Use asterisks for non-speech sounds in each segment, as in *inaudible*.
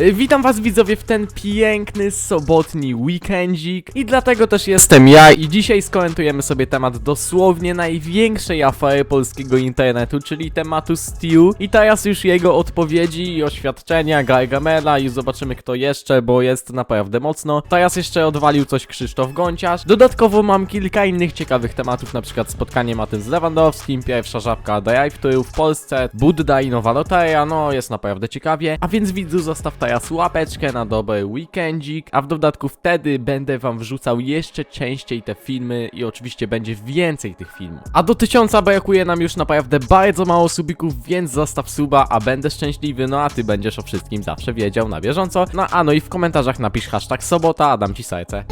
Y, Witam was widzowie w ten piękny sobotni weekendzik i dlatego też jestem ja i dzisiaj skomentujemy sobie temat dosłownie największej afery polskiego internetu, czyli tematu Stew i teraz już jego odpowiedzi i oświadczenia Gargamela i zobaczymy kto jeszcze, bo jest naprawdę mocno. Teraz jeszcze odwalił coś Krzysztof Gonciarz. Dodatkowo mam kilka innych ciekawych tematów, na przykład spotkanie Matyn z Lewandowskim, pierwsza żabka Drive w Polsce, Budda i nowa loteria, no jest naprawdę ciekawie. A więc widzu zostaw teraz łapeczkę na dobry weekendzik, a w dodatku wtedy będę wam wrzucał jeszcze częściej te filmy i oczywiście będzie więcej tych filmów. A do tysiąca brakuje nam już naprawdę bardzo mało subików, więc zostaw suba, a będę szczęśliwy, no a ty będziesz o wszystkim zawsze wiedział na bieżąco. No a no i w komentarzach napisz hashtag sobota, a dam ci serce.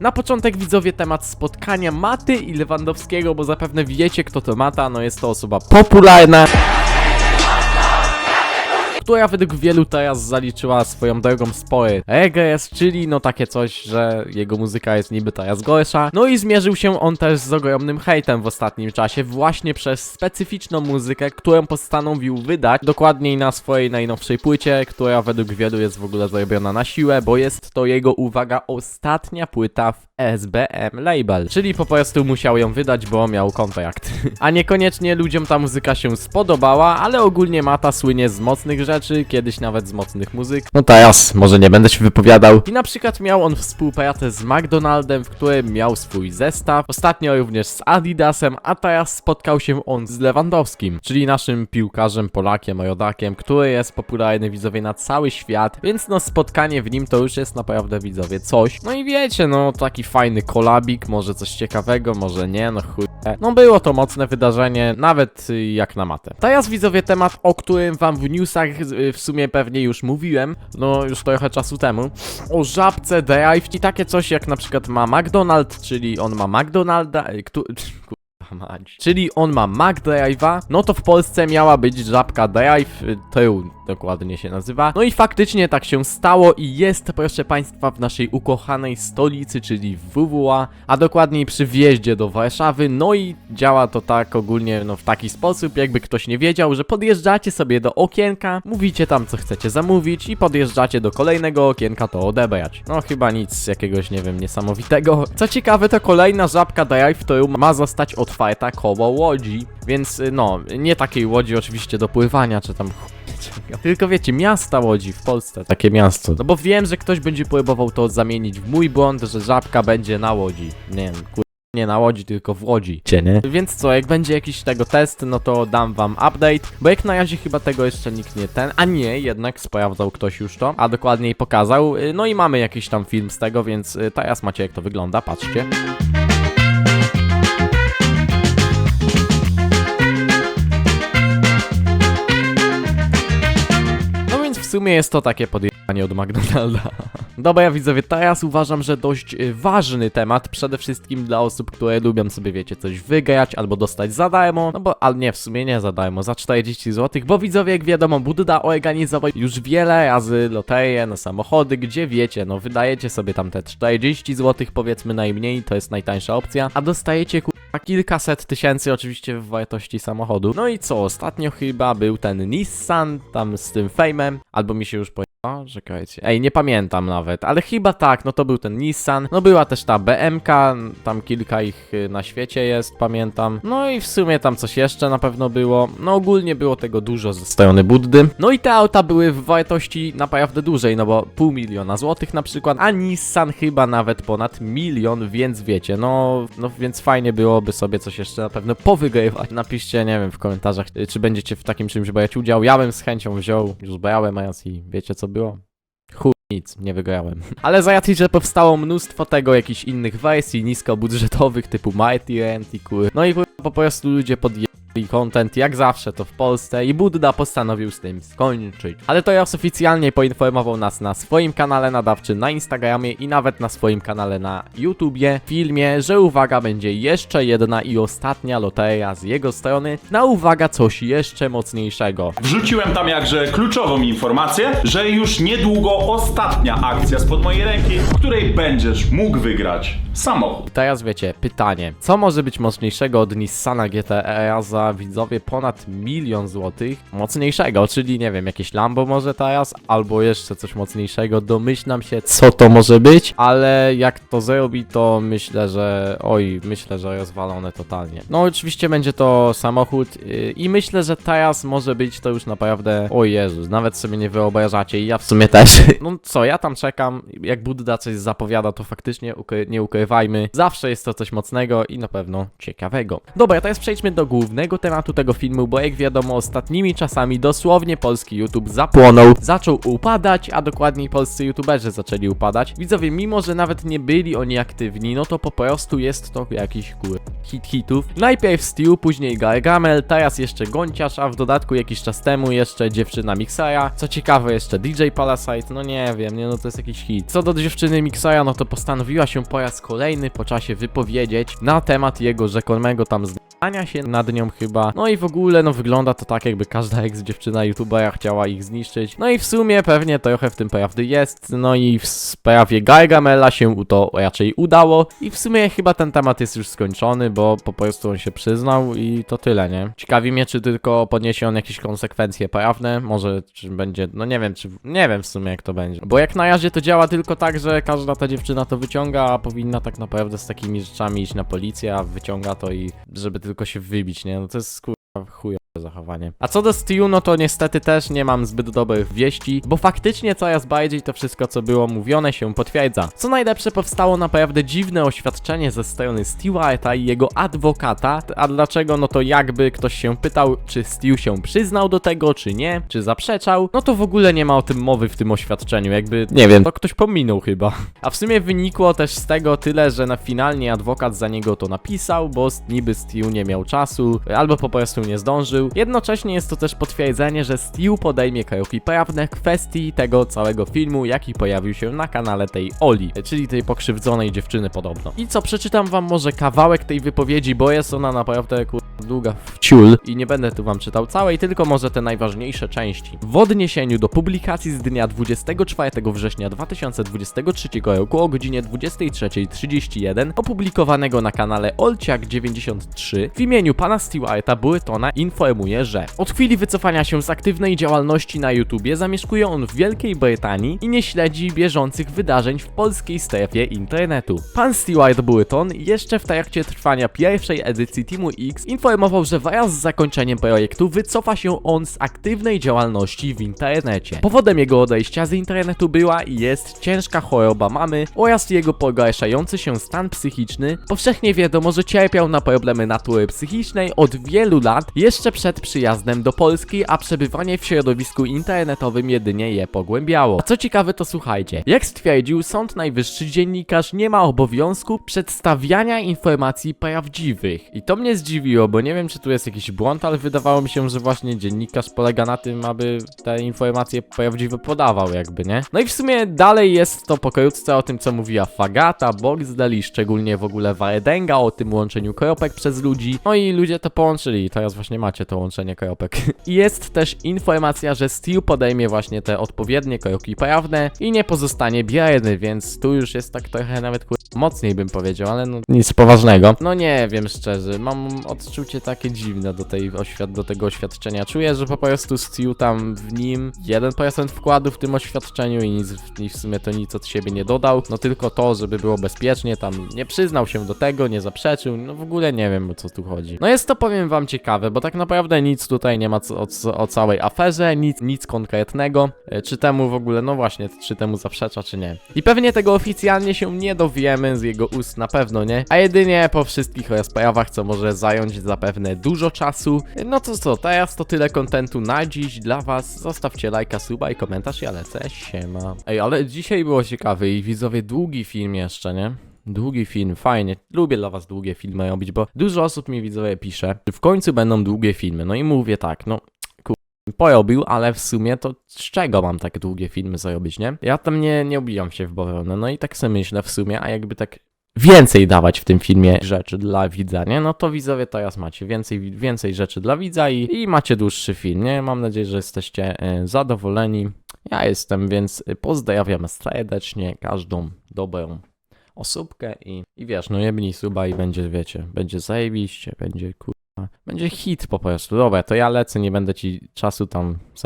Na początek widzowie temat spotkania Maty i Lewandowskiego, bo zapewne wiecie kto to Mata, no jest to osoba popularna. Która według wielu teraz zaliczyła swoją drogą spory regres, czyli no takie coś, że jego muzyka jest niby teraz gorsza. No i zmierzył się on też z ogromnym hejtem w ostatnim czasie właśnie przez specyficzną muzykę, którą postanowił wydać dokładniej na swojej najnowszej płycie, która według wielu jest w ogóle zrobiona na siłę, bo jest to jego, uwaga, ostatnia płyta w SBM Label, czyli po prostu musiał ją wydać, bo miał kontrakt. *laughs* A niekoniecznie ludziom ta muzyka się spodobała, ale ogólnie Mata słynie z mocnych rzeczy, kiedyś nawet z mocnych muzyk. No teraz, może nie będę się wypowiadał. I na przykład miał on współpracę z McDonaldem, w którym miał swój zestaw, ostatnio również z Adidasem, a teraz spotkał się on z Lewandowskim, czyli naszym piłkarzem, Polakiem, rodakiem, który jest popularny widzowie na cały świat, więc no spotkanie w nim to już jest naprawdę widzowie coś. No i wiecie, no taki fajny kolabik, może coś ciekawego, może nie, no chuj. No było to mocne wydarzenie, nawet y, jak na matę. Teraz widzowie temat, o którym wam w newsach y, w sumie pewnie już mówiłem, no już trochę czasu temu, o żabce Drive i takie coś jak na przykład ma McDonald, czyli on ma McDonalda, y. Kurwa *laughs* mać. Czyli on ma McDrive'a, no to w Polsce miała być żabka Drive, y, tył dokładnie się nazywa. No i faktycznie tak się stało i jest, proszę Państwa, w naszej ukochanej stolicy, czyli w WWA, a dokładniej przy wjeździe do Warszawy. No i działa to tak ogólnie, no w taki sposób, jakby ktoś nie wiedział, że podjeżdżacie sobie do okienka, mówicie tam co chcecie zamówić i podjeżdżacie do kolejnego okienka to odebrać. No chyba nic jakiegoś, nie wiem, niesamowitego. Co ciekawe, to kolejna żabka Drive, to ma zostać otwarta koło Łodzi, więc y, no, nie takiej Łodzi oczywiście do pływania, czy tam. *laughs* Tylko wiecie, miasta Łodzi w Polsce, takie miasto. No bo wiem, że ktoś będzie próbował to zamienić w mój błąd, że żabka będzie na Łodzi. Nie wiem, kur... Nie na Łodzi, tylko w Łodzi. Cie, nie? Więc co, jak będzie jakiś tego test, no to dam wam update, bo jak na razie chyba tego jeszcze nikt nie ten, a nie, jednak sprawdzał ktoś już to, a dokładniej pokazał, y, no i mamy jakiś tam film z tego, więc y, teraz macie jak to wygląda, patrzcie. Sumie jest to takie podjechanie od McDonalda. *laughs* Dobra, ja widzowie, teraz uważam, że dość y, ważny temat, przede wszystkim dla osób, które lubią sobie, wiecie, coś wygrać albo dostać za darmo, no bo, ale nie, w sumie nie za darmo, za 40 zł, bo widzowie, jak wiadomo, Budda organizował już wiele razy loterie na samochody, gdzie wiecie, no wydajecie sobie tam te 40 zł, powiedzmy najmniej, to jest najtańsza opcja, a dostajecie a kilkaset tysięcy oczywiście w wartości samochodu. No i co, ostatnio chyba był ten Nissan, tam z tym Fame'em, albo mi się już po... O, czekajcie. Ej, nie pamiętam nawet, ale chyba tak, no to był ten Nissan. No była też ta BMK, tam kilka ich y, na świecie jest, pamiętam. No i w sumie tam coś jeszcze na pewno było. No ogólnie było tego dużo ze strony Buddy. No i te auta były w wartości naprawdę dużej, no bo pół miliona złotych na przykład, a Nissan chyba nawet ponad milion, więc wiecie, no, no więc fajnie byłoby sobie coś jeszcze na pewno powygrywać. Napiszcie, nie wiem, w komentarzach, y, czy będziecie w takim czymś brać udział. Ja bym z chęcią wziął, już brałem, a i wiecie co było? Chuj, nic, nie wygrałem. *laughs* Ale za że powstało mnóstwo tego, jakichś innych wersji niskobudżetowych typu Mighty Rent i kur... No i po prostu ludzie podjęli i content jak zawsze to w Polsce i Budda postanowił z tym skończyć. Ale to Jas oficjalnie poinformował nas na swoim kanale nadawczym na Instagramie i nawet na swoim kanale na YouTubie, filmie, że uwaga, będzie jeszcze jedna i ostatnia loteria z jego strony na uwaga coś jeszcze mocniejszego. Wrzuciłem tam jakże kluczową informację, że już niedługo ostatnia akcja spod mojej ręki, w której będziesz mógł wygrać samochód. Teraz wiecie, pytanie. Co może być mocniejszego od Nissana GTR za widzowie ponad milion złotych? Mocniejszego, czyli nie wiem, jakieś Lambo może teraz, albo jeszcze coś mocniejszego. Domyślam się, co to może być, ale jak to zrobi, to myślę, że. Oj, myślę, że rozwalone totalnie. No, oczywiście będzie to samochód yy, i myślę, że teraz może być to już naprawdę. O Jezus, nawet sobie nie wyobrażacie i ja w sumie też. *laughs* No co, ja tam czekam. Jak Budda coś zapowiada, to faktycznie ukry nie ukrywajmy. Zawsze jest to coś mocnego i na pewno ciekawego. Dobra, teraz przejdźmy do głównego tematu tego filmu, bo jak wiadomo, ostatnimi czasami dosłownie polski YouTube zapłonął, zaczął upadać, a dokładniej polscy YouTuberzy zaczęli upadać. Widzowie, mimo że nawet nie byli oni aktywni, no to po prostu jest to jakiś kur... hit hitów. Najpierw Stu, później Gargamel, teraz jeszcze Gonciarz, a w dodatku jakiś czas temu jeszcze dziewczyna Mixera. Co ciekawe, jeszcze DJ Palasite, no nie wiem, nie no to jest jakiś hit. Co do dziewczyny Mixera, no to postanowiła się po raz kolejny po czasie wypowiedzieć na temat jego rzekomego tam zdania się nad nią chyba. No i w ogóle, no wygląda to tak, jakby każda ex-dziewczyna youtubera chciała ich zniszczyć. No i w sumie pewnie trochę w tym prawdy jest. No i w sprawie Gargamela się to raczej udało. I w sumie chyba ten temat jest już skończony, bo po prostu on się przyznał i to tyle, nie? Ciekawi mnie, czy tylko podniesie on jakieś konsekwencje prawne, może czy będzie, no nie wiem, czy, nie wiem w sumie jak to będzie. Bo jak na razie to działa tylko tak, że każda ta dziewczyna to wyciąga, a powinna tak naprawdę z takimi rzeczami iść na policję, a wyciąga to i żeby tylko się wybić, nie? No to jest chujowe zachowanie. A co do Stu, no to niestety też nie mam zbyt dobrych wieści, bo faktycznie coraz bardziej to wszystko, co było mówione, się potwierdza. Co najlepsze, powstało naprawdę dziwne oświadczenie ze strony Stewarta i jego adwokata, a dlaczego? No to jakby ktoś się pytał, czy Stu się przyznał do tego, czy nie, czy zaprzeczał, no to w ogóle nie ma o tym mowy w tym oświadczeniu, jakby, nie wiem, to ktoś pominął chyba. A w sumie wynikło też z tego tyle, że na finalnie adwokat za niego to napisał, bo niby Stu nie miał czasu, albo po prostu nie zdążył. Jednocześnie jest to też potwierdzenie, że Stu podejmie kroki prawne w kwestii tego całego filmu, jaki pojawił się na kanale tej Oli, czyli tej pokrzywdzonej dziewczyny podobno. I co, przeczytam wam może kawałek tej wypowiedzi, bo jest ona naprawdę kur... długa w ciul i nie będę tu wam czytał całej, tylko może te najważniejsze części. W odniesieniu do publikacji z dnia 24 września 2023 roku o godzinie 23.31 opublikowanego na kanale Olciak93 w imieniu pana Stewarta Burtona informuje, że od chwili wycofania się z aktywnej działalności na YouTubie zamieszkuje on w Wielkiej Brytanii i nie śledzi bieżących wydarzeń w polskiej strefie internetu. Pan Stewart Burton jeszcze w trakcie trwania pierwszej edycji Teamu X informował, że wraz z zakończeniem projektu wycofa się on z aktywnej działalności w internecie. Powodem jego odejścia z internetu była i jest ciężka choroba mamy oraz jego pogarszający się stan psychiczny. Powszechnie wiadomo, że cierpiał na problemy natury psychicznej od wielu lat, jeszcze przed przyjazdem do Polski, a przebywanie w środowisku internetowym jedynie je pogłębiało. A co ciekawe to słuchajcie, jak stwierdził Sąd Najwyższy dziennikarz nie ma obowiązku przedstawiania informacji prawdziwych. I to mnie zdziwiło, bo nie wiem czy tu jest jakiś błąd, ale wydawało mi się, że właśnie dziennikarz polega na tym, aby te informacje prawdziwe podawał jakby, nie? No i w sumie dalej jest to pokrótce o tym, co mówiła Fagata, Boxdel i szczególnie w ogóle Waredenga, o tym łączeniu kropek przez ludzi. No i ludzie to połączyli teraz właśnie macie to łączenie kropek. *laughs* I jest też informacja, że Steel podejmie właśnie te odpowiednie kroki prawne i nie pozostanie bierny, więc tu już jest tak trochę nawet kur... mocniej bym powiedział, ale no nic poważnego. No nie wiem szczerze, mam odczucie takie dziwne do, tej oświad do tego oświadczenia. Czuję, że po prostu tam w nim 1% wkładu w tym oświadczeniu i nic, i w sumie to nic od siebie nie dodał, no tylko to, żeby było bezpiecznie, tam nie przyznał się do tego, nie zaprzeczył, no w ogóle nie wiem o co tu chodzi. No jest to powiem wam ciekawe, bo tak naprawdę nic tutaj nie ma co, o, o całej aferze, nic, nic konkretnego, E, czy temu w ogóle, no właśnie, czy temu zaprzecza, czy nie. I pewnie tego oficjalnie się nie dowiemy z jego ust na pewno, nie? A jedynie po wszystkich rozprawach, co może zająć zapewne dużo czasu. No to co, teraz to tyle kontentu na dziś dla was. Zostawcie lajka, suba i komentarz, ja lecę, siema. Ej, ale dzisiaj było ciekawe i widzowie długi film jeszcze, nie? Długi film, fajnie. Lubię dla was długie filmy robić, bo dużo osób mi widzowie pisze, w końcu będą długie filmy. No i mówię tak, no. Porobił, ale w sumie to z czego mam tak długie filmy zrobić, nie? Ja tam nie, nie obijam się w bawełnę, no i tak sobie myślę w sumie, a jakby tak więcej dawać w tym filmie rzeczy dla widza, nie? No to widzowie teraz macie więcej, więcej rzeczy dla widza i, i macie dłuższy film, nie? Mam nadzieję, że jesteście e, zadowoleni. Ja jestem, więc pozdrawiam serdecznie każdą dobrą osóbkę i, i wiesz, no jebnij suba i będzie, wiecie, będzie zajebiście, będzie kurwa, będzie hit po prostu. Dobra, to ja lecę, nie będę ci czasu tam zajmował.